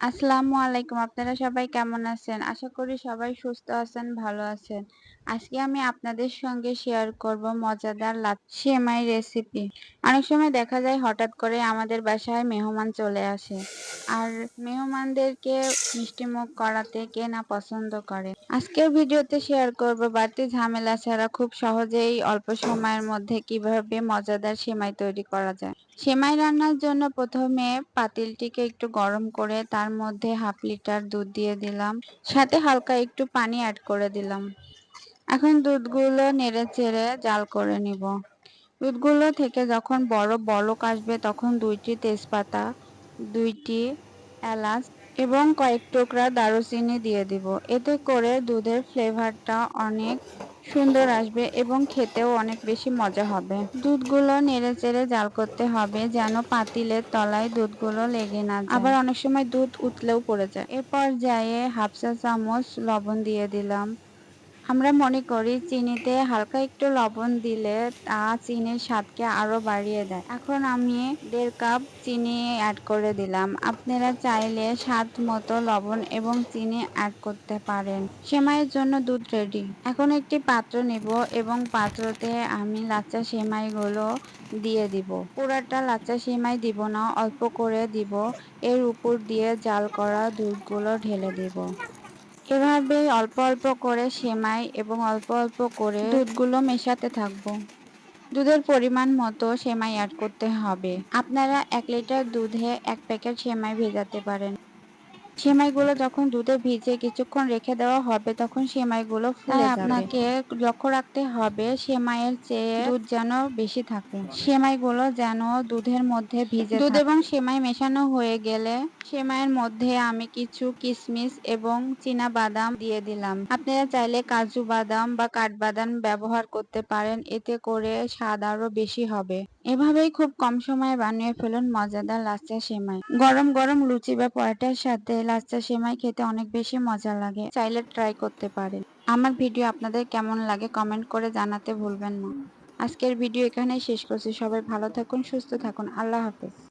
আসসালামু আলাইকুম। আপনারা সবাই কেমন আছেন? আশা করি সবাই সুস্থ আছেন, ভালো আছেন। আজকে আমি আপনাদের সঙ্গে শেয়ার করব মজাদার লাচ্ছি সেমাই রেসিপি অনেক সময় দেখা যায় হঠাৎ করে আমাদের বাসায় মেহমান চলে আসে। আর মেহমানদেরকে মিষ্টি মুখ করাতে কে না পছন্দ করে। আজকের ভিডিওতে শেয়ার করব বাড়তি ঝামেলা ছাড়া খুব সহজেই অল্প সময়ের মধ্যে কীভাবে মজাদার সেমাই তৈরি করা যায়। সেমাই রান্নার জন্য প্রথমে পাতিলটিকে একটু গরম করে তার মধ্যে হাফ লিটার দুধ দিয়ে দিলাম। সাথে হালকা একটু পানি অ্যাড করে দিলাম। এখন দুধগুলো নেড়ে চেড়ে জাল করে নিব। দুধগুলো থেকে যখন বড় বলক আসবে তখন দুইটি তেজপাতা দুইটি এলাচ এবং কয়েক টুকরা দারুচিনি দিয়ে দিব। এতে করে দুধের ফ্লেভারটা অনেক সুন্দর আসবে এবং খেতেও অনেক বেশি মজা হবে। দুধগুলো নেড়ে চেড়ে জাল করতে হবে যেন পাতিলের তলায় দুধগুলো লেগে না আবার অনেক সময় দুধ উতলেও পড়ে যায়। এরপর যায় হাফ চা চামচ লবণ দিয়ে দিলাম। আমরা মনে করি চিনিতে হালকা একটু লবণ দিলে তা চিনির স্বাদকে আরও বাড়িয়ে দেয়। এখন আমি দেড় কাপ চিনি অ্যাড করে দিলাম। আপনারা চাইলে স্বাদ মতো লবণ এবং চিনি অ্যাড করতে পারেন। সেমাইয়ের জন্য দুধ রেডি এখন একটি পাত্র নেব এবং পাত্রতে আমি লাচ্চা সেমাইগুলো দিয়ে দিব। পুরাটা লাচ্চা সেমাই দিব না, অল্প করে দিব। এর উপর দিয়ে জাল করা দুধগুলো ঢেলে দিব। এভাবে অল্প অল্প করে সেমাই এবং অল্প অল্প করে দুধগুলো মেশাতে থাকব। দুধের পরিমাণ মতো সেমাই অ্যাড করতে হবে। আপনারা এক লিটার দুধে এক প্যাকেট সেমাই ভেজাতে পারেন। সেমাইগুলো যখন দুধে ভিজে কিছুক্ষণ রেখে দেওয়া হবে তখন সেমাইগুলো ফুলে যাবে। আপনাকে লক্ষ্য রাখতে হবে সেমাইয়ের চেয়ে দুধ যেন বেশি থাকে। সেমাইগুলো যেন দুধের মধ্যে ভিজে দুধ এবং সেমাই মেশানো হয়ে গেলে সেমাইয়ের মধ্যে আমি কিছু কিশমিশ এবং চীনা বাদাম দিয়ে দিলাম। আপনারা চাইলে কাজু বাদাম বা কাঠবাদাম ব্যবহার করতে পারেন এতে করে স্বাদ আরও বেশি হবে। এভাবেই খুব কম সময়ে বানিয়ে ফেলুন মজাদার লাচ্চা সেমাই। গরম গরম লুচি বা পরোটার সাথে লাচ্চা সেমাই খেতে অনেক বেশি মজা লাগে। চাইলে ট্রাই করতে পারেন। আমার ভিডিও আপনাদের কেমন লাগে কমেন্ট করে জানাতে ভুলবেন না। আজকের ভিডিও এখানেই শেষ করছি। সবাই ভালো থাকুন, সুস্থ থাকুন। আল্লাহ হাফেজ।